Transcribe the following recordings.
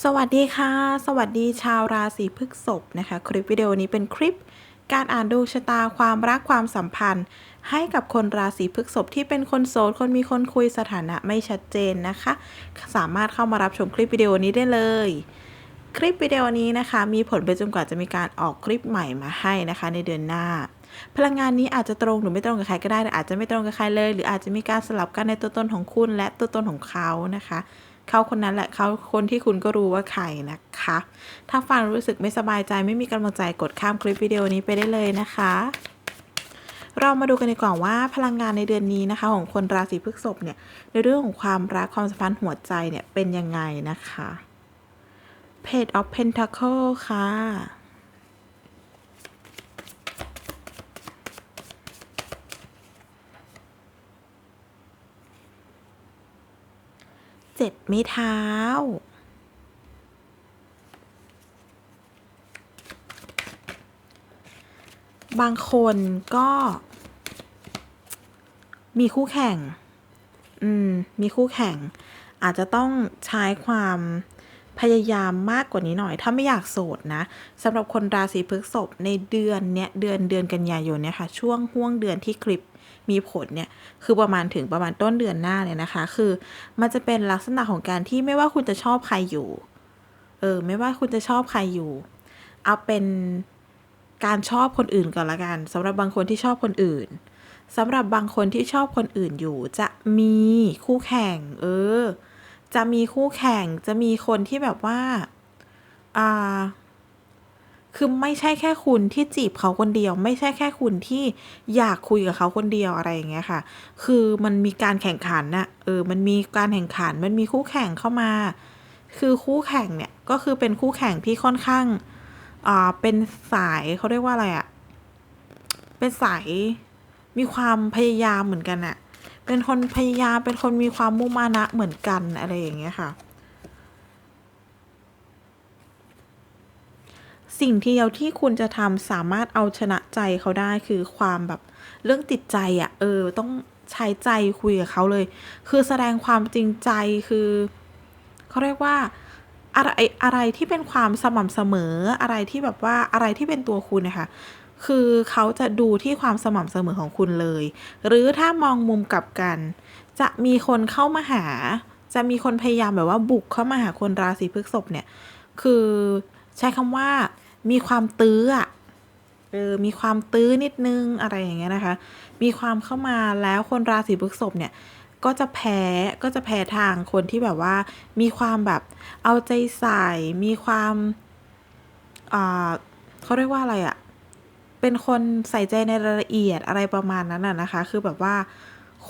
สวัสดีค่ะ สวัสดีชาวราศีพฤษภนะคะ คลิปวิดีโอนี้เป็นคลิป การอ่านดวงชะตาความรักความสัมพันธ์ ให้กับคนราศีพฤษภที่เป็นคนโสดคนมีคนคุยสถานะไม่ชัดเจนนะคะ สามารถเข้ามารับชมคลิปวิดีโอนี้ได้เลย คลิปวิดีโอนี้นะคะ มีผลไปจนกว่าจะมีการออกคลิปใหม่มาให้นะคะ ในเดือนหน้า พลังงานนี้อาจจะตรงหรือไม่ตรงกับใครก็ได้หรืออาจจะไม่ตรงกับใครเลย หรืออาจจะมีการสลับกันในตัวตนของคุณและตัวตนของเขานะคะ เขาคนนั้นแหละเขาคนที่คุณก็รู้ว่าใครนะคะ ถ้าฟังรู้สึกไม่สบายใจไม่มีกำลังใจกดข้ามคลิปวิดีโอนี้ไปได้เลยนะคะ เรามาดูกันดีกว่าว่าพลังงานในเดือนนี้นะคะ ของคนราศีพฤษภเนี่ยในเรื่องของความรักความสัมพันธ์หัวใจเนี่ยเป็นยังไงนะคะ Page of Pentacle ค่ะ เจ็ดไม้เท้า บางคนก็ มีคู่แข่ง อืม มีคู่แข่ง อาจจะต้องใช้ความพยายามมากกว่านี้หน่อย ถ้าไม่อยากโสดนะสำหรับคนราศีพฤษภในเดือนเนี้ยเดือนเดือนกันยายนเนี่ยค่ะ ช่วงห่วงเดือนที่คลิป มีผลเนี่ยคือประมาณถึงประมาณต้นเดือนหน้าเลยนะคะ คือมันจะเป็นลักษณะของการที่ไม่ว่าคุณจะชอบใครอยู่ เออ ไม่ว่าคุณจะชอบใครอยู่ เอาเป็นการชอบคนอื่นก่อนละกันสำหรับบางคนที่ชอบคนอื่นสำหรับบางคนที่ชอบคนอื่นอยู่ จะมีคู่แข่ง เออ จะมีคู่แข่งจะมีคนที่แบบว่า อ่า คือไม่ใช่แค่คุณที่จีบเขาคนเดียว ไม่ใช่แค่คุณที่อยากคุยกับเขาคนเดียวอะไรอย่างเงี้ยค่ะ คือมันมีการแข่งขันน่ะเออมันมีการแข่งขัน มันมีคู่แข่งเข้ามา คือคู่แข่งเนี่ยก็คือเป็นคู่แข่งที่ค่อนข้างอ่าเป็นสายเขาเรียกว่าอะไรอะเป็นสายมีความพยายามเหมือนกันอะเป็นคนพยายามเป็นคนมีความมุ่งมานะเหมือนกันอะไรอย่างเงี้ยค่ะ สิ่งที่เดียวที่คุณจะทำสามารถเอาชนะใจเขาได้คือความแบบเรื่องติดใจอะ่ะ เออ ต้องใช้ใจคุยกับเขาเลย คือแสดงความจริงใจคือเขาเรียกว่าอะไรอะไรที่เป็นความสม่ำเสมออะไรที่แบบว่าอะไรที่เป็นตัวคุณนะคะคือเขาจะดูที่ความสม่ำเสมอของคุณเลย หรือถ้ามองมุมกลับกัน จะมีคนเข้ามาหา จะมีคนพยายามแบบว่าบุกเข้ามาหาคนราศีพฤษภเนี่ย คือใช้คำว่า มีความตื้ออะเออมีความตื้อนิดนึงอะไรอย่างเงี้ยนะคะ มีความเข้ามาแล้วคนราศีพฤษภเนี่ยก็จะแพ้ก็จะแพ้ทางคนที่แบบว่า มีความแบบเอาใจใส่ มีความอ่าเขาเรียกว่าอะไรอะเป็นคนใส่ใจในรายละเอียดอะไรประมาณนั้นน่ะนะคะ คือแบบว่า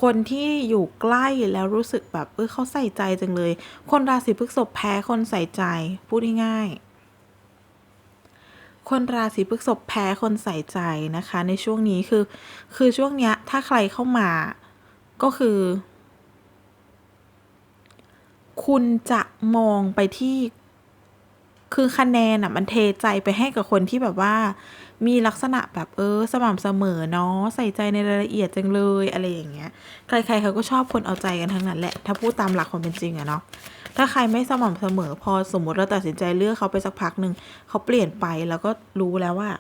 คนที่อยู่ใกล้แล้วรู้สึกแบบเออเขาใส่ใจจังเลย คนราศีพฤษภแพ้คนใส่ใจพูดง่ายๆ คนราศีพฤษภแพ้คนใส่ใจนะคะ ในช่วงนี้คือ คือช่วงเนี้ยถ้าใครเข้ามาก็คือ คุณจะมองไปที่ คือคะแนนอะมันเทใจไปให้กับคนที่แบบว่า มีลักษณะแบบเออ สม่ำเสมอเนาะใส่ใจในรายละเอียดจังเลยอะไรอย่างเงี้ยใครๆเขาก็ชอบคนเอาใจกันทั้งนั้นแหละถ้าพูดตามหลักความเป็นจริงอะเนาะถ้าใครไม่สม่ำเสมอ พอสมมติเราตัดสินใจเลือกเขาไปสักพักหนึ่งเขาเปลี่ยนไปแล้วก็รู้แล้วว่า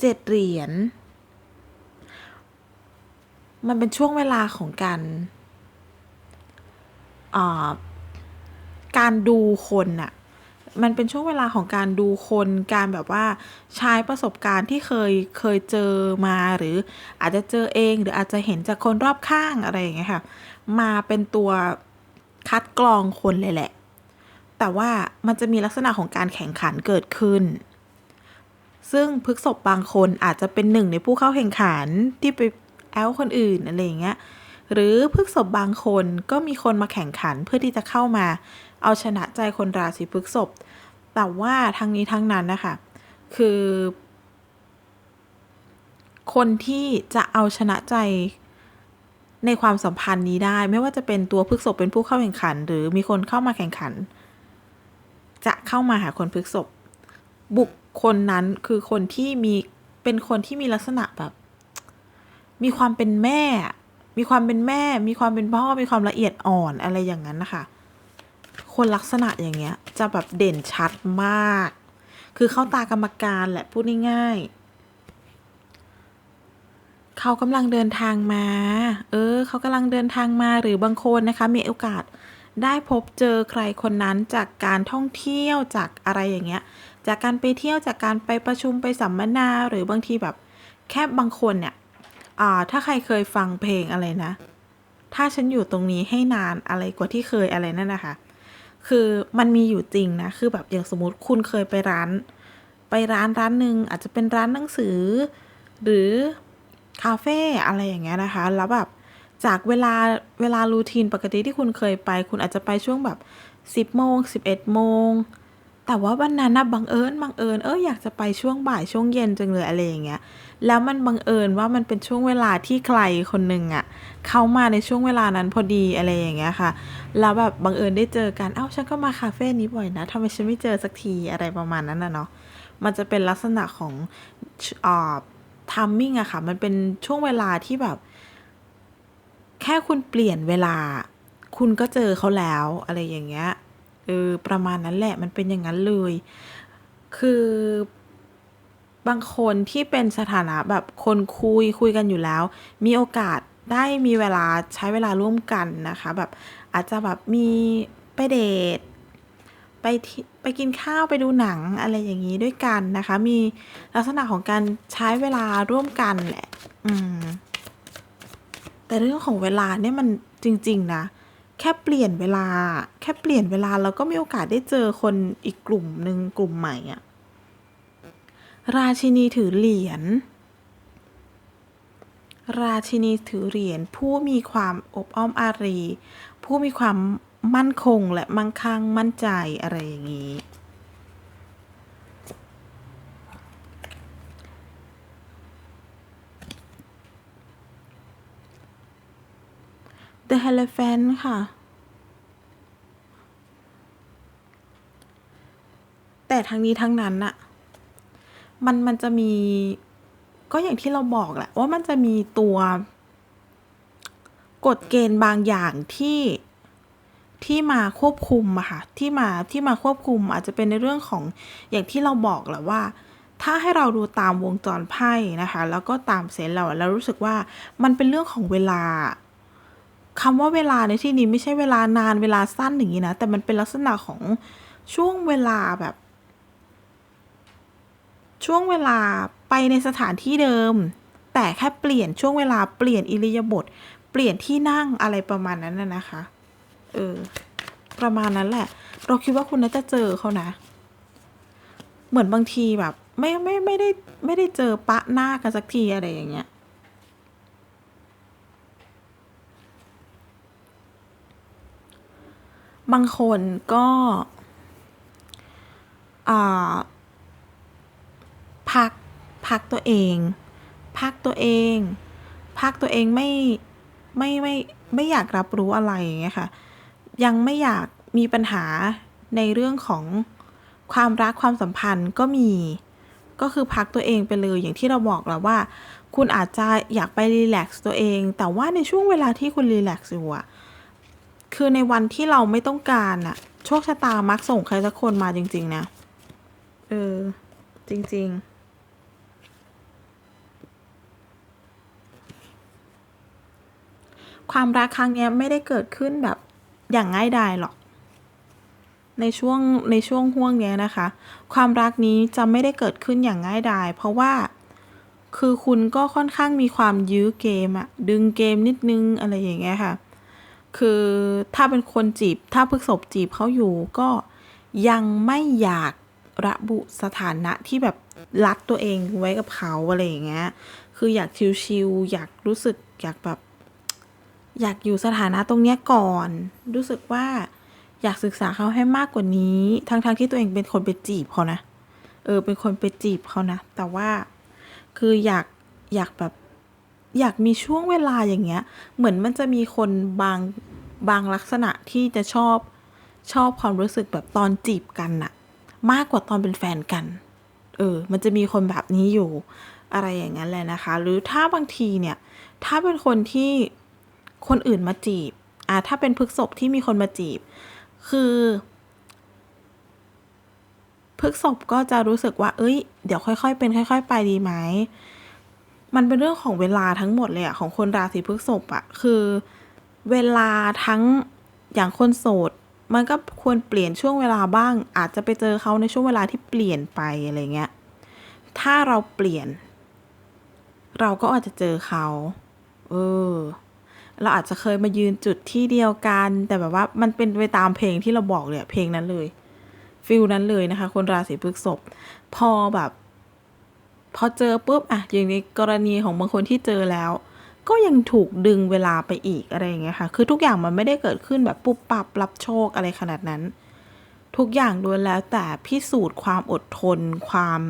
เจ็ดเหรียญมันเป็นช่วงเวลาของการอ่า การดูคนน่ะมันเป็นช่วงเวลาของการดูคนการแบบว่าใช้ประสบการณ์ที่เคยเคยเจอมาหรืออาจจะเจอเอง หรืออาจจะเห็นจากคนรอบข้างอะไรอย่างเงี้ยค่ะ มาเป็นตัวคัดกรองคนเลยแหละ แต่ว่ามันจะมีลักษณะของการแข่งขันเกิดขึ้น ซึ่งพฤกษบบางคนอาจจะเป็นหนึ่งในผู้เข้าแข่งขันที่ไปแอลคนอื่นอะไรอย่างเงี้ยหรือพฤกษบบางคนก็มีคนมาแข่งขันเพื่อที่จะเข้ามา เอาชนะใจคนราศีพฤษภแต่ว่าทั้งนี้ทั้งนั้นนะคะ คือ คนที่จะเอาชนะใจในความสัมพันธ์นี้ได้ ไม่ว่าจะเป็นตัวพฤษภเป็นผู้เข้าแข่งขัน หรือมีคนเข้ามาแข่งขัน จะเข้ามาหาคนพฤษภบุคคลนั้นคือคนที่มีเป็นคนที่มีลักษณะแบบ มีความเป็นแม่ มีความเป็นแม่ มีความเป็นพ่อมีความละเอียดอ่อนอะไรอย่างนั้นนะคะ คนลักษณะอย่างเงี้ย จะแบบเด่นชัดมาก คือเข้าตากรรมการแหละพูดง่ายๆเขากำลังเดินทางมา เออ เขากำลังเดินทางมาหรือบางคนนะคะ มีโอกาสได้พบเจอใครคนนั้นจากการท่องเที่ยวจากอะไรอย่างเงี้ย จากการไปเที่ยวจากการไปประชุมไปสัมมนาหรือบางทีแบบแค่บางคนเนี่ยอ่าถ้าใครเคยฟังเพลงอะไรนะ ถ้าฉันอยู่ตรงนี้ให้นานอะไรกว่าที่เคยอะไรนั่นนะคะ คือมันมีอยู่จริงนะ คือแบบอย่างสมมติคุณเคยไปร้าน ไปร้านร้านหนึ่งอาจจะเป็นร้านหนังสือ หรือคาเฟ่อะไรอย่างเงี้ยนะคะ แล้วแบบจากเวลาเวลารูทีนปกติที่คุณเคยไป คุณอาจจะไปช่วงแบบ 10โมง11โมงแต่ว่าวันนั้นนะบังเอิญบังเอิญเอออยากจะไปช่วงบ่ายช่วงเย็นจังเลยอะไรอย่างเงี้ย แล้วมันบังเอิญว่ามันเป็นช่วงเวลาที่ใครคนหนึ่งอะ่ะเขามาในช่วงเวลานั้นพอดีอะไรอย่างเงี้ยค่ะ แล้วแบบบังเอิญได้เจอกัน เอ้าฉันก็มาคาเฟ่นี้บ่อยนะทำไมฉันไม่เจอสักทีอะไรประมาณนั้นนะเนาะ มันจะเป็นลักษณะของอ่าทัมมิ่งอะค่ะ มันเป็นช่วงเวลาที่แบบ แค่คุณเปลี่ยนเวลา คุณก็เจอเขาแล้วอะไรอย่างเงี้ยเออประมาณนั้นแหละมันเป็นอย่างนั้นเลย คือ บางคนที่เป็นสถานะแบบคนคุยคุยกันอยู่แล้ว มีโอกาสได้มีเวลาใช้เวลาร่วมกันนะคะ แบบอาจจะแบบมีไปเดทไปที่ไปกินข้าวไปดูหนังอะไรอย่างนี้ด้วยกันนะคะ มีลักษณะของการใช้เวลาร่วมกันแหละอืมแต่เรื่องของเวลาเนี่ยมันจริง ๆ นะ แค่เปลี่ยนเวลา แค่เปลี่ยนเวลาเราก็มีโอกาสได้เจอคนอีกกลุ่มหนึ่งกลุ่มใหม่อะ ราชินีถือเหรียญ ราชินีถือเหรียญผู้มีความอบอ้อมอารี ผู้มีความมั่นคงและมั่งคั่งมั่นใจอะไรอย่างนี้ The Elephant ค่ะ แต่ทั้งนี้ทั้งนั้นอะ มันมันจะมี ก็อย่างที่เราบอกแหละ ว่ามันจะมีตัวกฎเกณฑ์บางอย่างที่ที่มาควบคุมอะค่ะที่มาที่มาควบคุมอาจจะเป็นในเรื่องของอย่างที่เราบอกแหละว่า ถ้าให้เราดูตามวงจรไพ่นะคะ แล้วก็ตามเซนเราแล้วรู้สึกว่ามันเป็นเรื่องของเวลาคำว่าเวลาในที่นี้ไม่ใช่เวลานานเวลาสั้นอย่างนี้นะแต่มันเป็นลักษณะของช่วงเวลาแบบ ช่วงเวลาไปในสถานที่เดิม แต่แค่เปลี่ยนช่วงเวลาเปลี่ยนอิริยาบถเปลี่ยนที่นั่งอะไรประมาณนั้นนะนะคะ เออ ประมาณนั้นแหละ เราคิดว่าคุณน่าจะเจอเขานะ เหมือนบางทีแบบ ไม่ไม่ไม่ได้ไม่ได้เจอปะหน้ากันสักทีอะไรอย่างเงี้ยบางคนก็อ่า พักตัวเอง พักตัวเอง พักตัวเองไม่ไม่ไม่ไม่อยากรับรู้อะไรอย่างเงี้ยค่ะ ยังไม่อยากมีปัญหาในเรื่องของความรักความสัมพันธ์ก็มี ก็คือพักตัวเองไปเลยอย่างที่เราบอกแล้วว่า คุณอาจจะอยากไปรีแลกซ์ตัวเอง แต่ว่าในช่วงเวลาที่คุณรีแลกซ์อยู่อะคือในวันที่เราไม่ต้องการอะโชคชะตามักส่งใครสักคนมาจริง ๆ นะ เออ จริง ๆ ความรักครั้งนี้ไม่ได้เกิดขึ้นแบบอย่างง่ายดายหรอก ในช่วงในช่วงห่วงเนี้ยนะคะ ความรักนี้จะไม่ได้เกิดขึ้นอย่างง่ายดาย เพราะว่าคือคุณก็ค่อนข้างมีความยื้อเกมอะดึงเกมนิดนึงอะไรอย่างเงี้ยค่ะ คือถ้าเป็นคนจีบถ้าพฤกษบจีบเขาอยู่ก็ยังไม่อยากระบุสถานะที่แบบรัดตัวเองไว้กับเขาอะไรอย่างเงี้ย คืออยากชิวๆอยากรู้สึกอยากแบบ อยากอยู่สถานะตรงเนี้ยก่อน รู้สึกว่าอยากศึกษาเขาให้มากกว่านี้ ทั้งๆทที่ตัวเองเป็นคนไปจีบเขานะ เออ เป็นคนไปจีบเขานะ แต่ว่าคืออยากอยากแบบอยากมีช่วงเวลาอย่างเงี้ย เหมือนมันจะมีคนบางบางลักษณะที่จะชอบชอบความรู้สึกแบบตอนจีบกันน่ะมากกว่าตอนเป็นแฟนกัน เออ มันจะมีคนแบบนี้อยู่อะไรอย่างนั้นแหละนะคะ หรือถ้าบางทีเนี่ย ถ้าเป็นคนที่ คนอื่นมาจีบอ่าถ้าเป็นพฤกษบที่มีคนมาจีบ คือพฤกษบก็จะรู้สึกว่า เอ้ย เดี๋ยวค่อยๆ เป็นค่อย ๆ ไปดีไหม มันเป็นเรื่องของเวลาทั้งหมดเลยอะของคนราศีพฤกษภอะคือเวลาทั้งอย่างคนโสด มันก็ควรเปลี่ยนช่วงเวลาบ้าง อาจจะไปเจอเขาในช่วงเวลาที่เปลี่ยนไปอะไรเงี้ย ถ้าเราเปลี่ยน เราก็อาจจะเจอเขา เออ เราอาจจะเคยมายืนจุดที่เดียวกัน แต่แบบว่ามันเป็นไปตามเพลงที่เราบอกเลยเพลงนั้นเลยฟิลนั้นเลยนะคะ คนราศีพฤษภพอแบบ พอเจอปุ๊บอะอย่างในกรณีของบางคนที่เจอแล้ว ก็ยังถูกดึงเวลาไปอีกอะไรอย่างเงี้ยค่ะ คือทุกอย่างมันไม่ได้เกิดขึ้นแบบปุ๊บปับรับโชคอะไรขนาดนั้น ทุกอย่างล้วนแล้วแต่พิสูจน์ความอดทนความ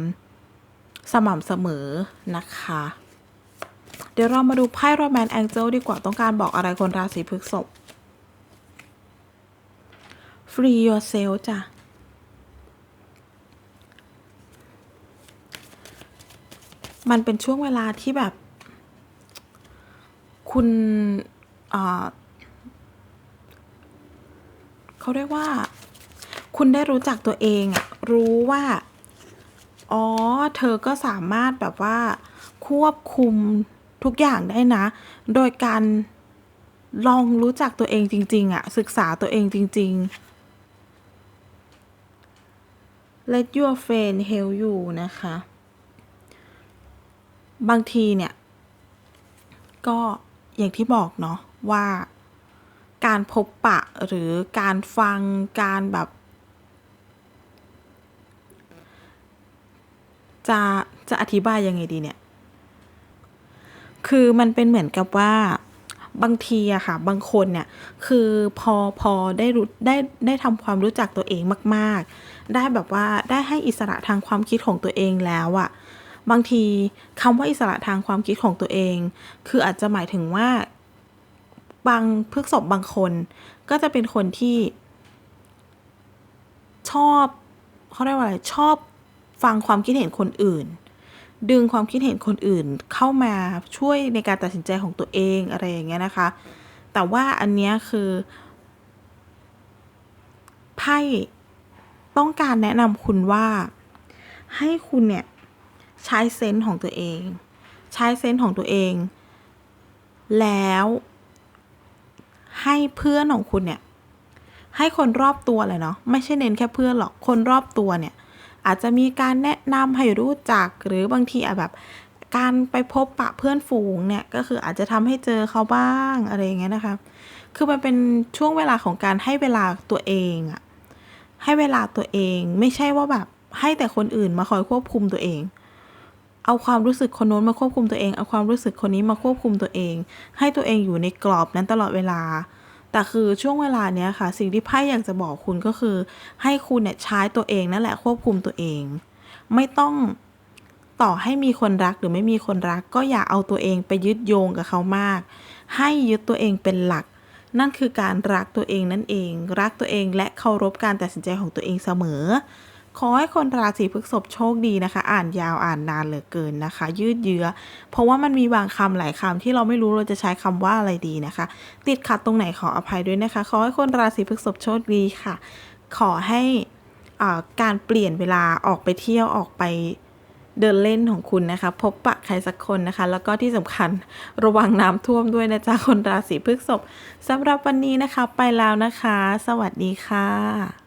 สม่ำเสมอนะคะ เดี๋ยวเรามาดูไพ่โรแมนแองเจิลดีกว่าต้องการบอกอะไรคนราศีพฤษภ free yourself จ้ะ มันเป็นช่วงเวลาที่แบบ คุณเขาเรียกว่า คุณได้รู้จักตัวเองอะรู้ว่า อ๋อ เธอก็สามารถแบบว่าควบคุม ทุกอย่างได้นะ โดยการลองรู้จักตัวเองจริง ๆอะศึกษาตัวเองจริง ๆ let your friend help you นะคะ บางทีเนี่ย ก็อย่างที่บอกเนาะว่าการพบปะหรือการฟังการแบบ จะจะอธิบายยังไงดีเนี่ย คือมันเป็นเหมือนกับว่าบางทีอะค่ะ บางคนเนี่ย คือพอพอได้รู้ได้ได้ทำความรู้จักตัวเองมาก ๆ ได้แบบว่าได้ให้อิสระทางความคิดของตัวเองแล้วอะบางทีคำว่าอิสระทางความคิดของตัวเอง คืออาจจะหมายถึงว่าบางพฤกษบบางคน ก็จะเป็นคนที่ชอบเขาเรียกว่าอะไรชอบฟังความคิดเห็นคนอื่น ดึงความคิดเห็นคนอื่นเข้ามาช่วยในการตัดสินใจของตัวเองอะไรอย่างเงี้ยนะคะ แต่ว่าอันเนี้ยคือไพ่ต้องการแนะนำคุณว่าให้คุณเนี่ยใช้เซนส์ของตัวเอง ใช้เซนส์ของตัวเอง แล้วให้เพื่อนของคุณเนี่ยให้คนรอบตัวเลยเนาะไม่ใช่เน้นแค่เพื่อนหรอกคนรอบตัวเนี่ย อาจจะมีการแนะนำให้รู้จักหรือบางทีอาจแบบการไปพบปะเพื่อนฝูงเนี่ยก็คืออาจจะทำให้เจอเขาบ้างอะไรอย่างเงี้ยนะคะ คือมันเป็นช่วงเวลาของการให้เวลาตัวเองอะให้เวลาตัวเองไม่ใช่ว่าแบบให้แต่คนอื่นมาคอยควบคุมตัวเอง เอาความรู้สึกคนโน้นมาควบคุมตัวเอง เอาความรู้สึกคนนี้มาควบคุมตัวเอง ให้ตัวเองอยู่ในกรอบนั้นตลอดเวลา แต่คือช่วงเวลาเนี้ยค่ะ สิ่งที่ไพ่อยากจะบอกคุณก็คือ ให้คุณเนี่ยใช้ตัวเองนั่นแหละควบคุมตัวเอง ไม่ต้องต่อให้มีคนรักหรือไม่มีคนรัก ก็อย่าเอาตัวเองไปยึดโยงกับเขามาก ให้ยึดตัวเองเป็นหลัก นั่นคือการรักตัวเองนั่นเอง รักตัวเองและเคารพการตัดสินใจของตัวเองเสมอ ขอให้คนราศีพฤษภโชคดีนะคะ อ่านยาวอ่านนานเหลือเกินนะคะ ยืดเยื้อ เพราะว่ามันมีบางคำหลายคำที่เราไม่รู้เราจะใช้คำว่าอะไรดีนะคะ ติดขัดตรงไหนขออภัยด้วยนะคะ ขอให้คนราศีพฤษภโชคดีค่ะ ขอให้อ่าการเปลี่ยนเวลาออกไปเที่ยวออกไปเดินเล่นของคุณนะคะ พบปะใครสักคนนะคะ แล้วก็ที่สำคัญระวังน้ำท่วมด้วยนะจ๊ะคนราศีพฤษภสำหรับวันนี้นะคะไปแล้วนะคะ สวัสดีค่ะ